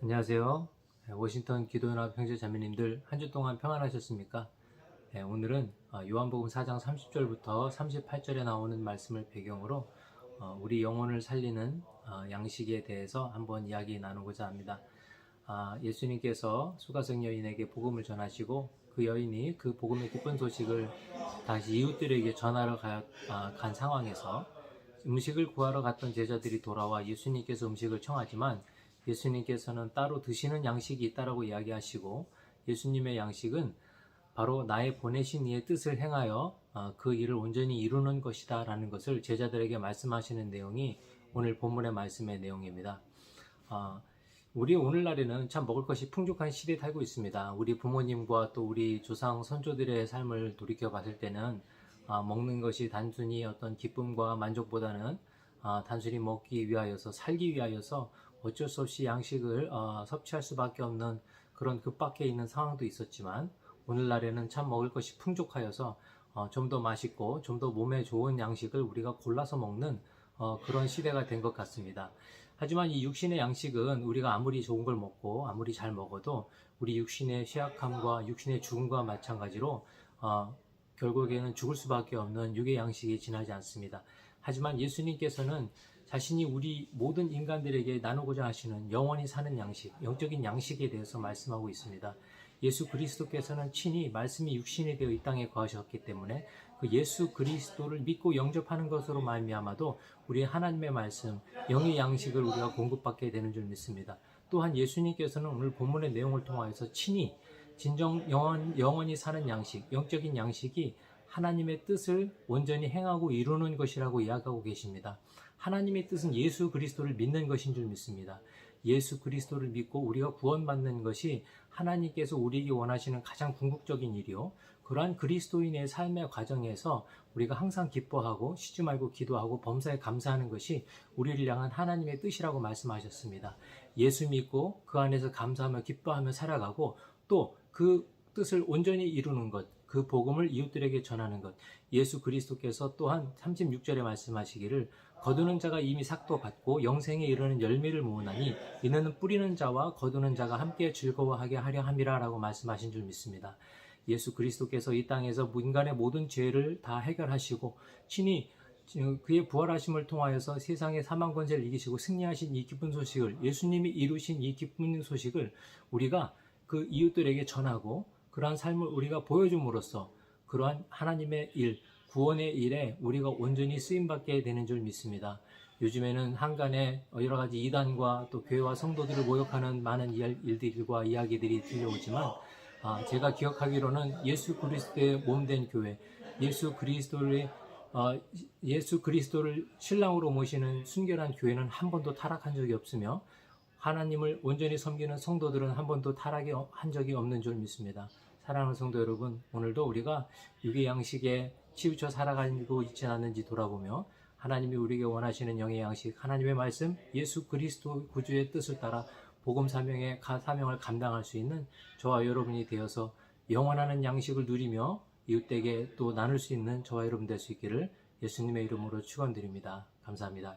안녕하세요. 네, 워싱턴 기도연합 형제 자매님들 한 주 동안 평안하셨습니까? 네, 오늘은 어, 요한복음 4장 30절부터 38절에 나오는 말씀을 배경으로 어, 우리 영혼을 살리는 어, 양식에 대해서 한번 이야기 나누고자 합니다. 아, 예수님께서 수가성 여인에게 복음을 전하시고 그 여인이 그 복음의 기쁜 소식을 다시 이웃들에게 전하러 가, 아, 간 상황에서 음식을 구하러 갔던 제자들이 돌아와 예수님께서 음식을 청하지만 예수님께서는 따로 드시는 양식이 있다라고 이야기하시고 예수님의 양식은 바로 나의 보내신 이의 뜻을 행하여 어, 그 일을 온전히 이루는 것이다 라는 것을 제자들에게 말씀하시는 내용이 오늘 본문의 말씀의 내용입니다. 어, 우리 오늘날에는 참 먹을 것이 풍족한 시대에 살고 있습니다. 우리 부모님과 또 우리 조상 선조들의 삶을 돌이켜 봤을 때는 아, 먹는 것이 단순히 어떤 기쁨과 만족보다는 아, 단순히 먹기 위하여서 살기 위하여서 어쩔 수 없이 양식을 어, 섭취할 수밖에 없는 그런 급박해 있는 상황도 있었지만 오늘날에는 참 먹을 것이 풍족하여서 어, 좀 더 맛있고 좀 더 몸에 좋은 양식을 우리가 골라서 먹는 어, 그런 시대가 된 것 같습니다. 하지만 이 육신의 양식은 우리가 아무리 좋은 걸 먹고 아무리 잘 먹어도 우리 육신의 쇠약함과 육신의 죽음과 마찬가지로 어, 결국에는 죽을 수밖에 없는 육의 양식이 지나지 않습니다. 하지만 예수님께서는 자신이 우리 모든 인간들에게 나누고자 하시는 영원히 사는 양식, 영적인 양식에 대해서 말씀하고 있습니다. 예수 그리스도께서는 친히 말씀이 육신이 되어 이 땅에 거하셨기 때문에 그 예수 그리스도를 믿고 영접하는 것으로 말미암아도 우리 하나님의 말씀, 영의 양식을 우리가 공급받게 되는 줄 믿습니다. 또한 예수님께서는 오늘 본문의 내용을 통하여서 친히 진정 영원, 영원히 사는 양식, 영적인 양식이 하나님의 뜻을 온전히 행하고 이루는 것이라고 이야기하고 계십니다. 하나님의 뜻은 예수 그리스도를 믿는 것인 줄 믿습니다. 예수 그리스도를 믿고 우리가 구원받는 것이 하나님께서 우리에게 원하시는 가장 궁극적인 일이요. 그러한 그리스도인의 삶의 과정에서 우리가 항상 기뻐하고 쉬지 말고 기도하고 범사에 감사하는 것이 우리를 향한 하나님의 뜻이라고 말씀하셨습니다. 예수 믿고 그 안에서 감사하며 기뻐하며 살아가고 또 그 뜻을 온전히 이루는 것, 그 복음을 이웃들에게 전하는 것. 예수 그리스도께서 또한 36절에 말씀하시기를 거두는 자가 이미 삭도 받고 영생에 이르는 열매를 모으나니 이는 뿌리는 자와 거두는 자가 함께 즐거워하게 하려 함이라라고 말씀하신 줄 믿습니다. 예수 그리스도께서 이 땅에서 인간의 모든 죄를 다 해결하시고 친히 그의 부활하심을 통하여서 세상의 사망 권세를 이기시고 승리하신 이 기쁜 소식을 예수님이 이루신 이 기쁜 소식을 우리가 그 이웃들에게 전하고 그러한 삶을 우리가 보여줌으로써 그러한 하나님의 일, 구원의 일에 우리가 온전히 쓰임받게 되는 줄 믿습니다. 요즘에는 한간에 여러 가지 이단과 또 교회와 성도들을 모욕하는 많은 일들과 이야기들이 들려오지만 아, 제가 기억하기로는 예수 그리스도의 몸된 교회, 예수 그리스도를 어, 예수 그리스도를 신랑으로 모시는 순결한 교회는 한 번도 타락한 적이 없으며 하나님을 온전히 섬기는 성도들은 한 번도 타락한 적이 없는 줄 믿습니다. 사랑하는 성도 여러분, 오늘도 우리가 육의 양식에 치우쳐 살아가고 있지는 않는지 돌아보며 하나님이 우리에게 원하시는 영의 양식, 하나님의 말씀, 예수 그리스도 구주의 뜻을 따라 복음 사명의 사명을 감당할 수 있는 저와 여러분이 되어서 영원하는 양식을 누리며 이웃에게 또 나눌 수 있는 저와 여러분 될 수 있기를 예수님의 이름으로 축원드립니다. 감사합니다.